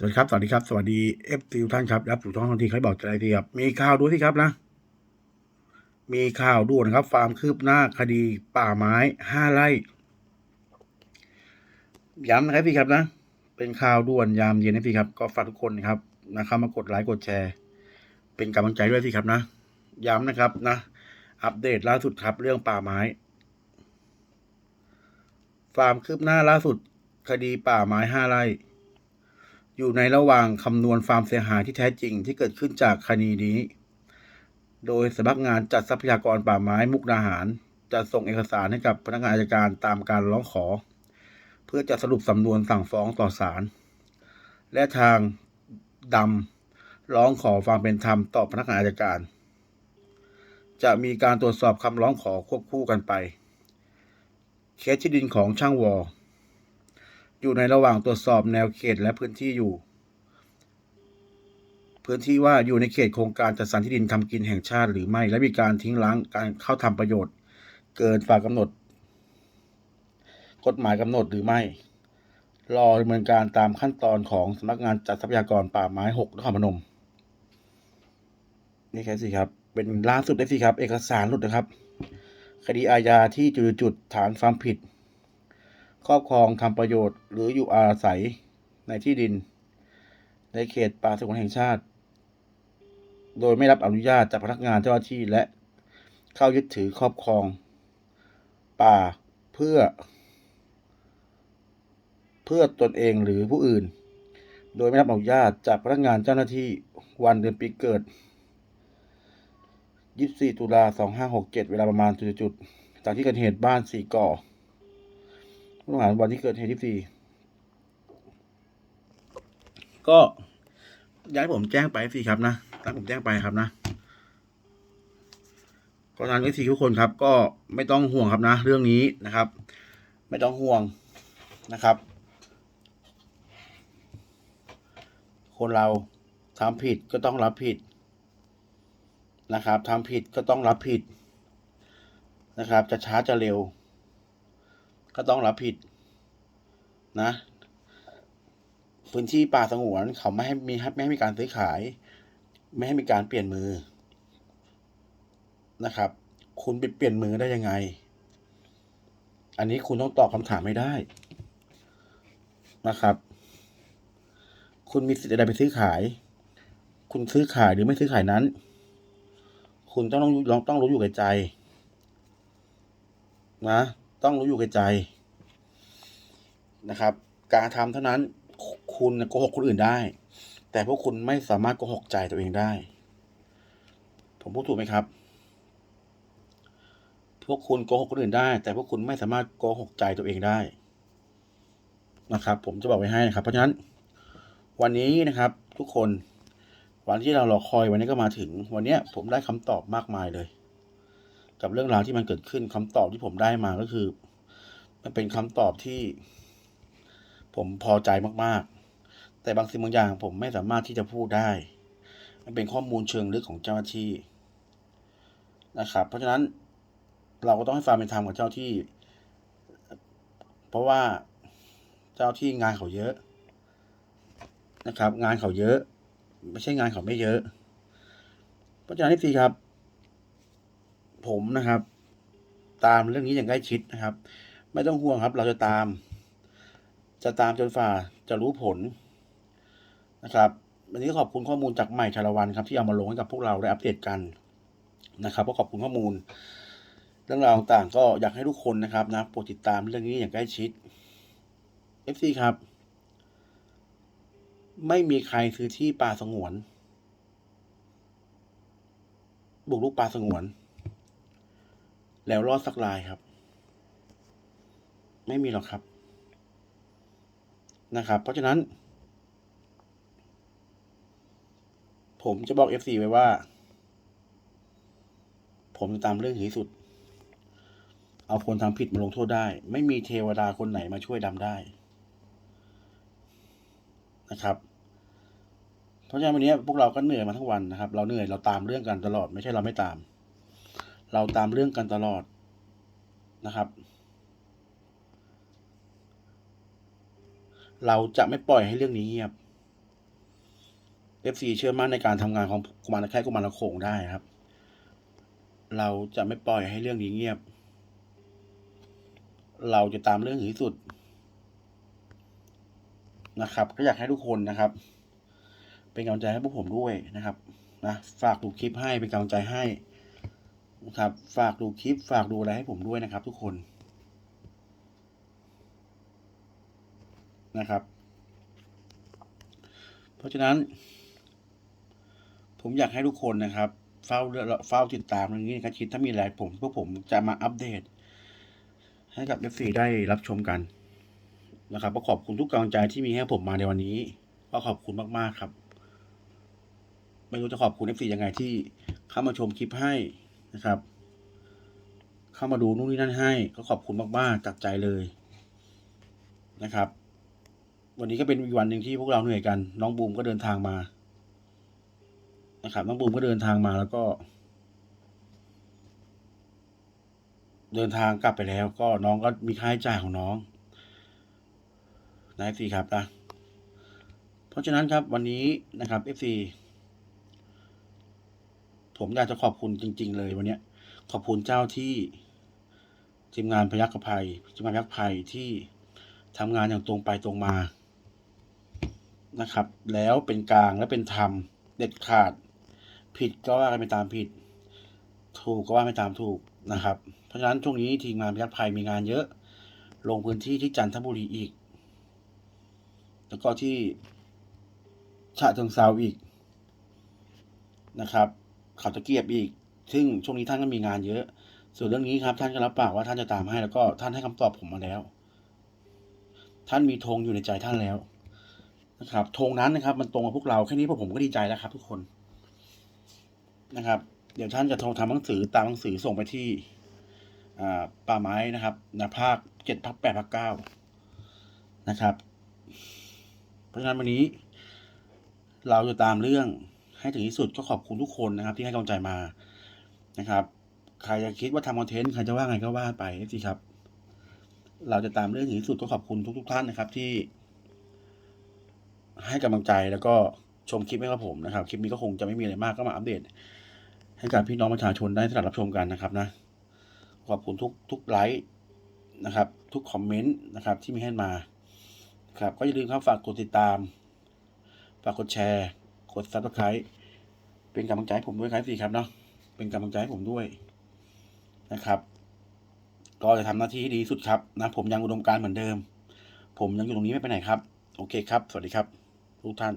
สวัสดีครับ สวัสดีครับ สวัสดีเอฟซีทุกท่านครับรับสู่ช่องทันทีใครบอกจะอะไรดีครับ มีข่าวด้วยที่ครับนะ มีข่าวด่วนนะครับฟาร์มคืบหน้าคดีป่าไม้ห้าไร่ย้ำนะครับพี่ครับนะ เป็นข่าวด่วนยามเย็นนะพี่ครับ ก็ฝากทุกคนนะครับนะครับมากดไลค์กดแชร์ เป็นกำลังใจด้วยพี่ครับนะ ย้ำนะครับนะ อัปเดตล่าสุดครับ เรื่องป่าไม้ ฟาร์มคืบหน้าล่าสุด คดีป่าไม้ห้าไร่ อยู่ในระหว่างคำนวณความเสียหายที่แท้จริงที่เกิดขึ้นจากคดีนี้ โดยสำนักงานจัดทรัพยากรป่าไม้มุกดาหาร จะส่งเอกสารให้กับพนักงานอัยการตามการร้องขอ เพื่อจะสรุปสำนวนสั่งฟ้องต่อศาลและทางดำร้องขอความเป็นธรรมต่อพนักงานอัยการ จะมีการตรวจสอบคำร้องขอควบคู่กันไปเคสที่ดินของช่างวอ อยู่ในระหว่างตรวจสอบแนวเขตและพื้นที่อยู่ พื้นที่ว่าอยู่ในเขตโครงการจัดสรรที่ดินทำกินแห่งชาติหรือไม่ และมีการทิ้งร้างการเข้าทำประโยชน์ เกินฝ่ากำหนด กฎหมายกำหนดหรือไม่ รอดำเนินการตามขั้นตอนของสำนักงานจัดทรัพยากรป่าไม้หกนครพนม นี่แค่สิครับ เป็นล่าสุดได้สิครับ เอกสารหลุดนะครับ คดีอาญาที่จุดๆฐานความผิด ครอบครองทำประโยชน์ หรืออยู่อาศัยในที่ดิน ในเขตป่าสงวนแห่งชาติ โดยไม่รับอนุญาตจากพนักงานเจ้าหน้าที่และเข้ายึดถือครอบครอง ป่าเพื่อ เพื่อตนเองหรือผู้อื่น โดยไม่รับอนุญาตจากพนักงานเจ้าหน้าที่วันเดือนปีเกิด 24 ตุลา2567 เวลาประมาณจุดๆจากที่เกิดเหตุบ้านสี่ก่อ ผู้ต้องหาวันที่เกิดเหตุที่สี่ก็ย้ายผมแจ้งไปสิครับนะตามผมแจ้งไปครับนะก็ทางเอซีทุกคนครับ ก็ไม่ต้องห่วงครับนะ เรื่องนี้นะครับ ไม่ต้องห่วงนะครับ คนเราทำผิดก็ต้องรับผิดนะครับทำผิดก็ต้องรับผิดนะครับ จะช้าจะเร็ว ก็ต้องรับผิด นะ พื้นที่ป่าสงวนเขาไม่ให้มีไม่ให้มีการซื้อขาย ไม่ให้มีการเปลี่ยนมือนะครับ คุณไปเปลี่ยนมือได้ยังไง อันนี้คุณต้องตอบคำถามไม่ได้นะครับ คุณมีสิทธิ์อะไรไปซื้อขาย คุณซื้อขายหรือไม่ซื้อขายนั้น คุณต้องต้องต้องรู้อยู่แก่ใจ นะ ต้องรู้อยู่แก่ใจนะครับ การทำเท่านั้นคุณโกหกคนอื่นได้ แต่พวกคุณไม่สามารถโกหกใจตัวเองได้ ผมพูดถูกไหมครับ พวกคุณโกหกคนอื่นได้ แต่พวกคุณไม่สามารถโกหกใจตัวเองได้นะครับ ผมจะบอกไว้ให้นะครับ เพราะฉะนั้น วันนี้นะครับทุกคนวันที่เรารอคอยวันนี้ก็มาถึง วันนี้ผมได้คำตอบมากมายเลย กับเรื่องราวที่มันเกิดขึ้นคำตอบที่ผมได้มาก็คือ มันเป็นคำตอบที่ ผมพอใจมากๆ แต่บางสิ่งบางอย่างผมไม่สามารถที่จะพูดได้ มันเป็นข้อมูลเชิงลึกของเจ้าหน้าที่นะครับ เพราะฉะนั้นเราก็ต้องให้ความเป็นธรรมกับเจ้าที่ เพราะว่าเจ้าที่งานเขาเยอะนะครับ งานเขาเยอะ ไม่ใช่งานเขาไม่เยอะ เพราะฉะนั้นที่ครับ ผมนะครับ ตามเรื่องนี้อย่างใกล้ชิดนะครับ ไม่ต้องห่วงครับ เราจะตาม จะตามจนฝ่าจะรู้ผลนะครับวันนี้ขอบคุณข้อมูลจากใหม่ชาละวันครับ ที่เอามาลงให้กับพวกเราได้อัปเดตกันนะครับก็ขอบคุณข้อมูล เรื่องราวต่างก็อยากให้ทุกคนนะครับนะโปรดติดตามเรื่องนี้อย่างใกล้ชิด FC ครับ ไม่มีใครซื้อที่ป่าสงวน บุกลุกป่าสงวน แล้วรอดสักรายครับ ไม่มีหรอกครับ นะครับ เพราะฉะนั้น ผมจะบอก FC ไว้ว่า ผมจะตามเรื่องถึงที่สุด เอาคนทำผิดมาลงโทษได้ ไม่มีเทวดาคนไหนมาช่วยดำได้นะครับเพราะฉะนั้นวันนี้พวกเราก็เหนื่อยมาทั้งวันนะครับ เราเหนื่อยเราตามเรื่องกันตลอดไม่ใช่เราไม่ตาม เราตามเรื่องกันตลอดนะครับ เราจะไม่ปล่อยให้เรื่องนี้เงียบ FC เชื่อมั่นในการทำงานของกุมารแค่กุมารโขงได้ครับ เราจะไม่ปล่อยให้เรื่องนี้เงียบ เราจะตามเรื่องถึงที่สุดนะครับ ก็อยากให้ทุกคนนะครับ เป็นกำลังใจให้พวกผมด้วยนะครับนะฝากดูคลิปให้เป็นกำลังใจให้ นะครับ ฝากดูคลิป ฝากดูอะไรให้ผมด้วยนะครับ ทุกคนนะครับ เพราะฉะนั้น ผมอยากให้ทุกคนนะครับเฝ้าเฝ้าติดตามเรื่องนี้นะครับคิดถ้ามีอะไรผมพวกผมจะมาอัปเดต ให้กับ f อได้รับชมกันนะครับก็ขอบคุณทุกกำลังใจที่มีให้ผมมาในวันนี้ ก็ขอบคุณมาก ๆ ครับ ไม่รู้จะขอบคุณ f อยังไงที่เข้ามาชมคลิปให้ นะครับ เข้ามาดูนู่นนี่นั่นให้ก็ขอบคุณมากๆจากใจเลยนะครับ วันนี้ก็เป็นอีกวันหนึ่งที่พวกเราเหนื่อยกัน น้องบูมก็เดินทางมา นะครับ น้องบูมก็เดินทางมาแล้วก็ เดินทางกลับไปแล้ว ก็น้องก็มีค่าใช้จ่ายของน้องนะ FC ครับนะเพราะฉะนั้นครับวันนี้นะครับ FC ผมอยากจะขอบคุณจริง ๆ เลยวันนี้ขอบคุณเจ้าที่ทีมงานพยัคฆภัยทีมงานพยัคฆภัยที่ทำงานอย่างตรงไปตรงมานะครับ แล้วเป็นกลางและเป็นธรรมเด็ดขาด ผิดก็ว่ากันไปตามผิด ถูกก็ว่าไปตามถูกนะครับ เพราะฉะนั้นช่วงนี้ทีมงานพยัคฆภัยมีงานเยอะ ลงพื้นที่ที่จันทบุรีอีก แล้วก็ที่ฉะเชิงเซาอีกนะครับ เขาตะเกียบอีก ซึ่งช่วงนี้ท่านก็มีงานเยอะ ส่วนเรื่องนี้ครับ ท่านก็รับปากว่าท่านจะตามให้แล้วก็ท่านให้คำตอบผมมาแล้ว ท่านมีธงอยู่ในใจท่านแล้วนะครับธงนั้นนะครับ มันตรงกับพวกเราแค่นี้พวกผมก็ดีใจแล้วครับ ทุกคนนะครับ เดี๋ยวท่านจะโทรทำหนังสือตามหนังสือส่งไปที่ป่าไม้นะครับนะภาคเจ็ดภาคแปดภาคเก้านะครับ เพราะฉะนั้นวันนี้ เราจะตามเรื่อง ให้ถึงที่สุดก็ขอบคุณทุกคนนะครับ ที่ให้กำลังใจมานะครับ ใครจะคิดว่าทำคอนเทนต์ใครจะว่าไงก็ว่าไปสิครับ เราจะตามเรื่องถึงที่สุดก็ขอบคุณทุก ๆ ท่านนะครับ ที่ ให้กำลังใจแล้วก็ชมคลิปให้กับผมนะครับ คลิปนี้ก็คงจะไม่มีอะไรมากก็มาอัปเดต ให้กับพี่น้องประชาชนได้สดับรับชมกันนะครับนะขอบคุณทุกทุกไลค์นะครับ ทุกคอมเมนต์นะครับที่มีให้มาครับก็อย่าลืมครับฝากกดติดตาม ฝากกดแชร์ ดซับสไครต์เป็นกำลังใจให้ผมด้วยครับสี่ครับเนาะเป็นกำลังใจให้ผมด้วยนะครับ ก็จะทำหน้าที่ให้ดีสุดครับนะผมยังอุดมการเหมือนเดิม ผมยังอยู่ตรงนี้ไม่ไปไหนครับ โอเคครับ สวัสดีครับทุกท่าน